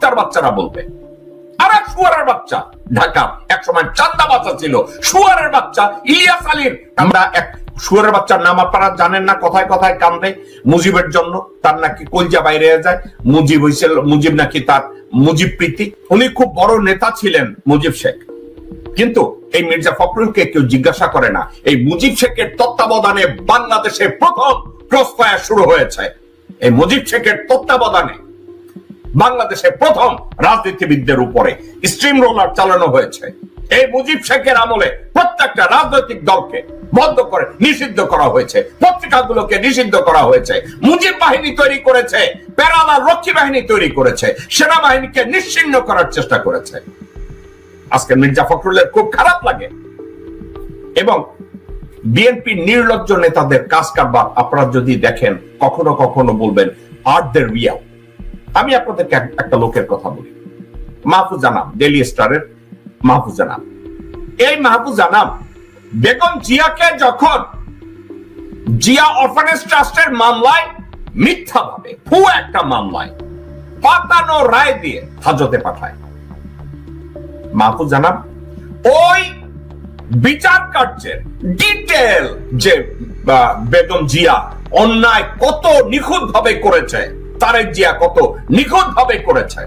কুত্তার বাচ্চারা বলবে। আর এক বাচ্চা, ঢাকা এক সময় চান্দা বাচ্চা ছিল বাচ্চা, ইলিয়াস আলীর। আমরা এক বাচ্চার নাম আপনারা জানেন না, কথায় কথায় কান্দে। মুজিবের জন্য তার নাকি কলজা বাইরে যায়। মুজিব হয়েছিল মুজিব নাকি তার মুজিব প্রীতি। উনি খুব বড় নেতা ছিলেন মুজিব শেখ। কিন্তু এই মির্জা ফখরুলকে কেউ জিজ্ঞাসা করে না। এই মুজিব শেখের তত্ত্বাবধানে বাংলাদেশে প্রথম ক্রস ফায়ার শুরু হয়েছে। এই মুজিব শেখের তত্ত্বাবধানে বাংলাদেশে প্রথম রাজনীতিবিদদের উপরে স্ট্রিম রোলার চালানো হয়েছে। এই মুজিব শেখের আমলে প্রত্যেকটা রাজনৈতিক দলকে বন্ধ করে নিষিদ্ধ করা হয়েছে, পত্রিকাগুলোকে নিষিদ্ধ করা হয়েছে, মুজিব বাহিনী তৈরি করেছে প্যারালা রক্ষী বাহিনী তৈরি করেছে, সেনাবাহিনীকে নিশ্চিন্ন করার চেষ্টা করেছে। আজকে মির্জা ফখরুলের খুব খারাপ লাগে। এবং বিএনপি নির্লজ্জ নেতাদের কাজ কারবার আপনারা যদি দেখেন, কখনো কখনো বলবেন আর দের রিয়াল আমি আপনাদেরকে একটা লোকের কথা বলি। মাহফুজ আনাম ডেলি স্টারের মাহফুজ আনাম এই মাহফুজ আনাম বেগম জিয়াকে যখন জিয়া অরফানেজ ট্রাস্টের মামলায় মিথ্যাভাবে ভু একটা মামলায় পাতানো রায় দিয়ে হাজতে পাঠায়। মাহফুজ জানাব ওই বিচার কার্যের ডিটেল যে বেগম জিয়া অন্যায় কত নিখুঁত ভাবে করেছে তারেক জিয়া কত নিখুঁত ভাবে করেছে?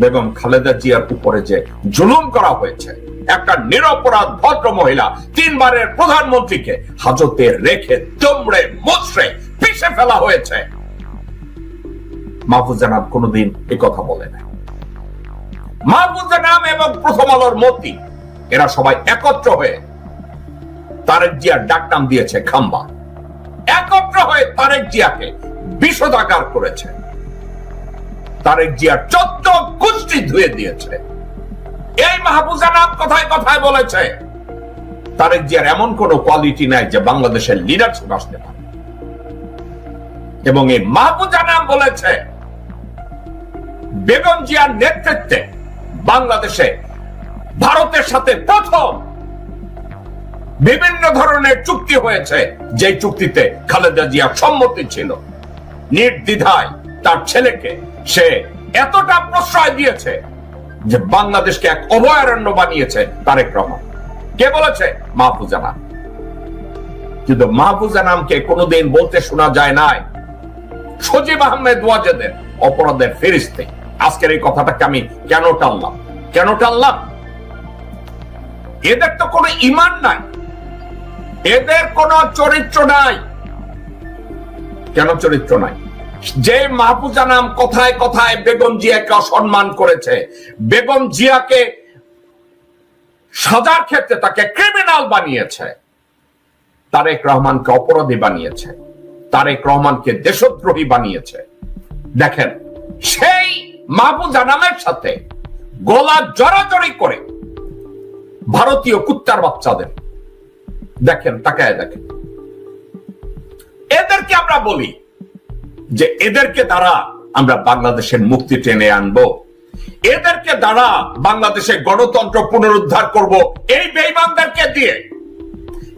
বেগম খালেদা জিয়ার উপরে যে জুলুম করা হয়েছে, একটা নিরপরাধ ভদ্র মহিলা তিনবারের প্রধানমন্ত্রীকে হাজতে রেখে তোমড়ে মুচড়ে পিষে ফেলা হয়েছে। মাহফুজ জানাব কোনোদিন এ কথা বলে না মাহফুজা নাম এবং প্রথম আলোর মতি, এরা সবাই একত্র হয়ে তারেক জিয়ার ডাক নাম দিয়েছে খাম্বা। একত্র হয়ে তারেক জিয়াকে বিষদাকার করেছে। তারেক জিয়ার চোদ্দ গোষ্ঠী ধুয়ে দিয়েছে। এই মাহফুজা নাম কথায় কথায় বলেছে, তারেক জিয়ার এমন কোন কোয়ালিটি নাই যে বাংলাদেশের লিডারশিপ আসতে পারে। এবং এই মাহফুজা নাম বলেছে, বেগম জিয়ার নেতৃত্বে বাংলাদেশে ভারতের সাথে প্রথম বিভিন্ন ধরনের চুক্তি হয়েছে। যে চুক্তিতে খালেদা জিয়ার সম্মতি ছিল। নির্দ্বিধায় তার ছেলেকে সে এতটা প্রশ্রয় দিয়েছে যে বাংলাদেশকে এক অভয়ারণ্য বানিয়েছে তারেক রহমান। কে বলেছে? মাহফুজা নাম। কিন্তু মাহফুজা নামকে কোনোদিন বলতে শোনা যায় নাই। সজিব আহমেদ ওয়াজেদের, অপরাধের ফেরিস্তে। আজকের এই কথাটাকে আমি কেন টানলাম? কেন টানলাম? এদের তো কোনো ইমান নাই। এদের কোনো চরিত্র নাই। কেন চরিত্র নাই? যে মাহফুজা নাম কথায় কথায় বেগম জিয়াকে অসম্মান করেছে, বেগম জিয়াকে সাজার ক্ষেত্রে তাকে ক্রিমিনাল বানিয়েছে, তারেক রহমানকে অপরাধী বানিয়েছে, তারেক রহমানকে দেশদ্রোহী বানিয়েছে। দেখেন, সেই মাহবুজা নামের সাথে গলা জড়াজড়ি করে ভারতীয় কুত্তার বাচ্চাদের দেখেন, তাকায় দেখেন। এদেরকে আমরা বলি যে এদেরকে দ্বারা আমরা বাংলাদেশের মুক্তি টেনে আনব। এদেরকে দ্বারা বাংলাদেশের গণতন্ত্র পুনরুদ্ধার করব। এই বেইমানদেরকে দিয়ে।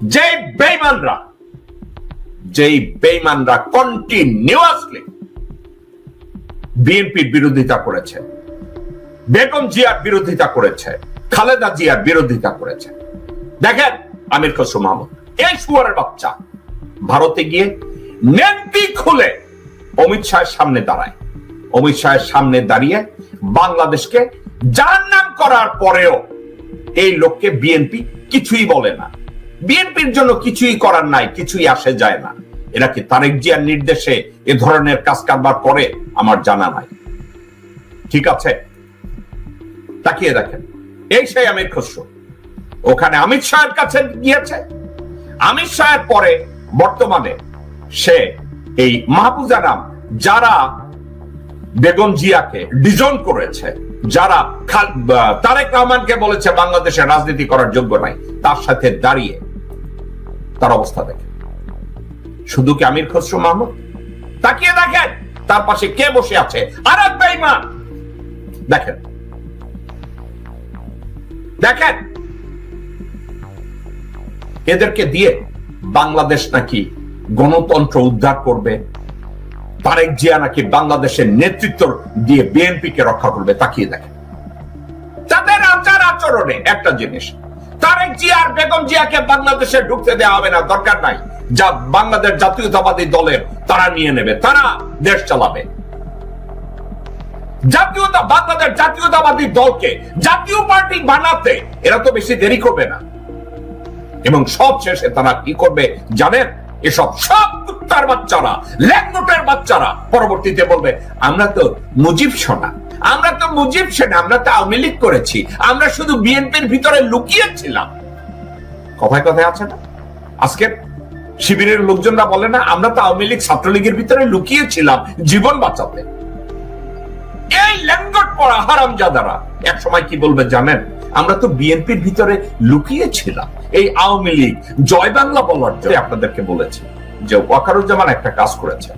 যে বেইমানরা, যেই বেইমানরা কন্টিনিউয়াসলি বিএনপির বিরোধিতা করেছে, বেগম জিয়ার বিরোধিতা করেছে, খালেদা জিয়ার বিরোধিতা করেছে। দেখেন আমির খসরু মাহমুদ। এই সুয়ারের বাচ্চা ভারতে গিয়ে নেত্রী খুলে অমিত শাহের সামনে দাঁড়ায়। অমিত শাহের সামনে দাঁড়িয়ে বাংলাদেশকে জাহান্নাম করার পরেও এই লোককে বিএনপি কিছুই বলে না। বিএনপির জন্য কিছুই করার নাই, কিছুই আসে যায় না। এরা কি তারেক জিয়ার নির্দেশে এ ধরনের কাজ কারবার করে? আমার জানা নাই। ঠিক আছে? তাকিয়ে দেখেন। এই সেই আমির খসরু। ওখানে অমিত শাহের কাছে গিয়েছে। অমিত শাহের পরে বর্তমানে সে এই মাহবুজা নাম যারা বেগম জিয়াকে ডিজন করেছে, যারা তারেক রহমানকে বলেছে বাংলাদেশে রাজনীতি করার যোগ্য নাই, তার সাথে দাঁড়িয়ে তার অবস্থা দেখে শুধু কি আমির খসরু মাহমুদ? তাকিয়ে দেখেন, তার পাশে কে বসে আছে? আর এক বেঈমান! দেখেন। দেখেন এদেরকে দিয়ে বাংলাদেশ নাকি গণতন্ত্র উদ্ধার করবে? তারেক জিয়া নাকি বাংলাদেশের নেতৃত্ব দিয়ে বিএনপি কে রক্ষা করবে? তাকিয়ে দেখেন। তাদের আচার আচরণে একটা জিনিস, তারেক জিয়া আর বেগম জিয়াকে বাংলাদেশে ঢুকতে দেওয়া হবে না, দরকার নাই। যা বাংলাদেশ জাতীয়তাবাদী দলের, তারা নিয়ে নেবে, তারা দেশ চালাবে। জাতীয়তা, বাংলাদেশ জাতীয়তাবাদী দলকে জাতীয় পার্টি বানাতে এরা তো বেশি দেরি করবে না। এবং সব শেষে তারা কি করবে জানেন? এসব সব কুত্তার বাচ্চারা ল্যাংনোটের বাচ্চারা পরবর্তীতে বলবে, আমরা তো মুজিব সোনা, আমরা তো মুজিব সেনা, আমরা তো আওয়ামী লীগ করেছি, আমরা শুধু বিএনপির ভিতরে লুকিয়েছিলাম কথায় কথায় আছে না? আজকে শিবিরের লোকজনরা বলে না, আমরা তো আওয়ামী লীগ ছাত্রলীগের ভিতরে লুকিয়েছিলাম জীবন বাঁচাতে। এই ল্যাঙ্গট পড়া হারাম হারামজাদারা এক সময় কি বলবে জানেন? আমরা তো বিএনপির ভিতরে লুকিয়েছিলাম। এই আওয়ামী লীগ জয় বাংলা বলার জন্য। আপনাদেরকে বলেছি যে ওয়াকারুজ্জামান একটা কাজ করেছে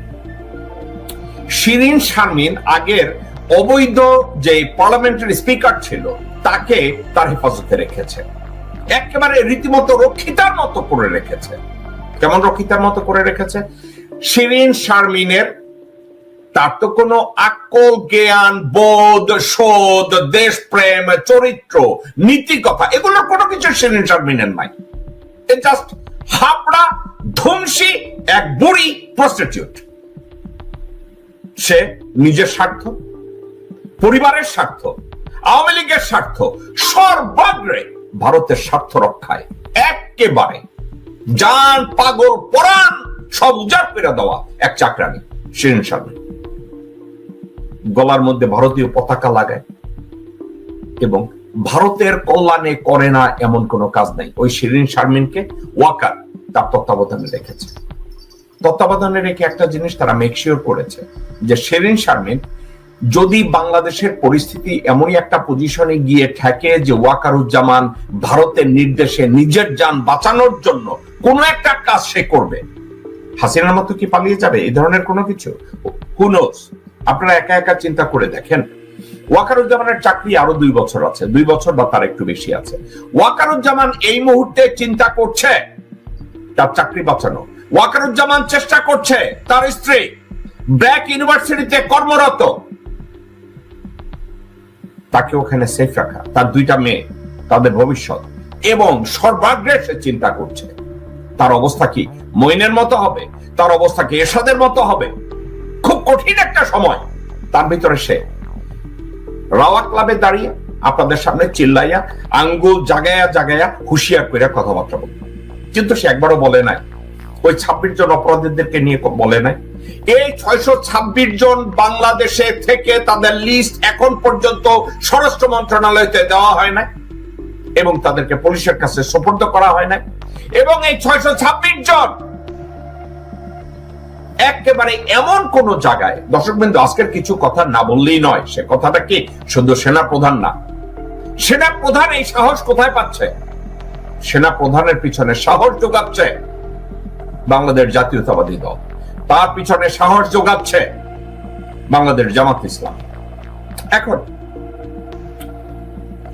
শিরিন শারমিন আগের অবৈধ যে পার্লামেন্টের স্পিকার ছিল, তাকে তার হেফাজতে রেখেছে। একেবারে রীতিমতো রক্ষিতার মতো করে রেখেছে। কেমন রক্ষিতার মতো করে রেখেছে? শিরিন শারমিনের তার তো কোনো আকল জ্ঞান, বোধ, শোধ, দেশপ্রেম, চরিত্র, নীতিকথা, এগুলোর কোনো কিছু শিরিন শারমিনের নাই। জাস্ট হাবড়া ধ্বংসী এক বুড়ি প্রস্টিটিউট সে নিজের স্বার্থ, পরিবারের স্বার্থ, আওয়ামী লীগের স্বার্থ, সর্বাগ্রে ভারতের স্বার্থ রক্ষায় একেবারে জান, পাগল, পরাণ, সব উজাড় করে দেওয়া এক চাকরানি শিরিন শারমিন গলার মধ্যে ভারতীয় পতাকা লাগায় এবং ভারতের কল্যাণে করে না এমন কোনো কাজ নাই। ওই শিরিন শারমিনকে ওয়াকার, তার তত্ত্বাবধানে রেখেছে। তত্ত্বাবধানে রেখে একটা জিনিস তারা মেকশিওর করেছে, যে শিরিন শারমিন যদি বাংলাদেশের পরিস্থিতি এমনই একটা পজিশনে গিয়ে ঠেকে যে ওয়াকারুজ্জামান ভারতের নির্দেশে নিজের যান বাঁচানোর জন্য কোনো একটা কাজ সে করবে, হাসিনার মতো কি পালিয়ে যাবে? এই ধরনের কোনো কিছু? হুনোস আপনারা একা একা চিন্তা করে দেখেন। ওয়াকারুজ্জামানের চাকরি আরও দুই বছর আছে। দুই বছর বা তার একটু বেশি আছে। ওয়াকারুজ্জামান এই মুহূর্তে চিন্তা করছে, তার চাকরি বাঁচানো। ওয়াকারুজ্জামান চেষ্টা করছে, তার স্ত্রী ব্র্যাক ইউনিভার্সিটিতে কর্মরত। তাকে ওখানে সেফ রাখা, তার দুইটা মেয়ে, তাদের ভবিষ্যৎ। এবং সর্বাগ্রে সে চিন্তা করছে, তার অবস্থা কি? মইনের মতো হবে, তার অবস্থা কি? এরশাদের মতো হবে? কঠিন একটা সময়। তার ভিতরে সে। রাওয়া ক্লাবে দাঁড়িয়ে আপনাদের সামনে চিল্লাইয়া, আঙ্গুল জাগায়া জাগায়া হুঁশিয়ার করে কথাবার্তা বলবে কিন্তু সে একবারও বলে নাই। ওই ছাব্বিশ জন অপরাধীদেরকে নিয়ে বলে নাই। এই ছয়শো ছাব্বিশ জন বাংলাদেশে থেকে তাদের লিস্ট এখন পর্যন্ত স্বরাষ্ট্র মন্ত্রণালয়তে দেওয়া হয় না এবং তাদেরকে পুলিশের কাছে সোপর্দ করা হয় না এবং এই ছয়শো ছাব্বিশ জন একেবারে এমন কোন জায়গায় দর্শক বিন্দু আজকের কিছু কথা না বললেই নয়, সে কথাটা কি শুধু সেনা প্রধান না? সেনা প্রধান এই সাহস কোথায় পাচ্ছে? সেনা প্রধানের পিছনে সাহস যোগাচ্ছে বাংলাদেশ জাতীয়তাবাদী দল। তার পিছনে সাহস যোগাচ্ছে বাংলাদেশ জামাত ইসলাম। এখন,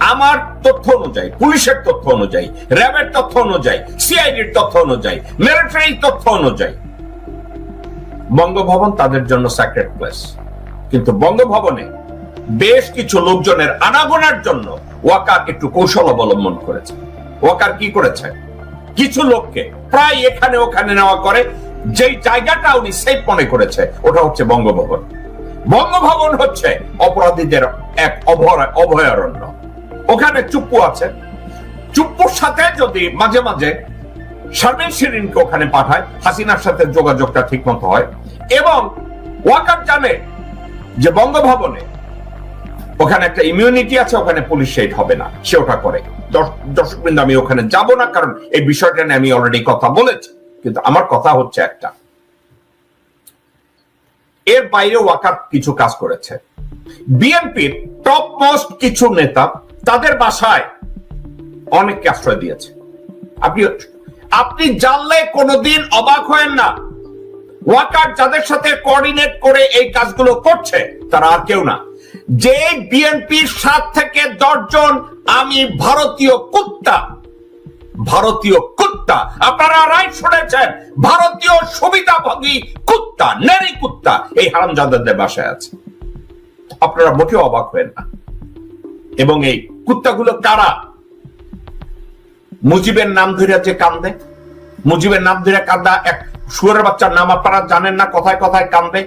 আমার তথ্য অনুযায়ী, পুলিশের তথ্য অনুযায়ী, র্যাবের তথ্য অনুযায়ী, সিআইডির তথ্য অনুযায়ী মিলিটারি তথ্য অনুযায়ী বঙ্গভবন তাদের জন্য স্যাক্রেট প্লেস কিন্তু বঙ্গভবনে বেশ কিছু লোকজনের আনাগোনার জন্য ওয়াকার একটু কৌশল অবলম্বন করেছে। ওয়াকার কি করেছে? কিছু লোককে প্রায় এখানে ওখানে নেওয়া করে, যেই জায়গাটা উনি সেফ মনে করেছে, ওটা হচ্ছে বঙ্গভবন। বঙ্গভবন হচ্ছে অপরাধীদের এক অভয়- অভয়ারণ্য। ওখানে চুপ্পু আছে। চুপ্পুর সাথে যদি মাঝে মাঝে শারমিন শিরিনকে ওখানে পাঠায়, হাসিনার সাথে যোগাযোগটা ঠিক মতো হয়। এবং ওয়াকার জানে যে বঙ্গভবনে ওখানে একটা ইমিউনিটি আছে, ওখানে পুলিশ শেড হবে না। সে ওটা করে। দর্শকবৃন্দ, আমি ওখানে যাব না, কারণ এই বিষয়টা নিয়ে আমি অলরেডি কথা বলেছি। কিন্তু আমার কথা হচ্ছে একটা। এর বাইরে ওয়াকার কিছু কাজ করেছে। বিএনপির টপ মোস্ট কিছু নেতা তাদের বাসায় অনেককে আশ্রয় দিয়েছে। আপনি আপনি জানলে কোনোদিন অবাক হয়েন না। ওয়াকার যাদের সাথে কোঅর্ডিনেট করে এই কাজগুলো করছে, তারা আর কেউ না। যে বিএনপির সাত থেকে দশজন আমি ভারতীয় কুত্তা ভারতীয় কুত্তা। আপনারা রাইট শুনেছেন, ভারতীয় সুবিধাভোগী কুত্তা নেরি কুত্তা, এই বাসায় আছে। আপনারা মোটেও অবাক হবেন না। এবং এই কুত্তাগুলো কারা? মুজিবের নাম ধরে যে কান্দে, মুজিবের নাম ধরে কান্দা এক শুয়ারের বাচ্চার নাম আপনারা জানেন না কথায় কথায় কান্দে।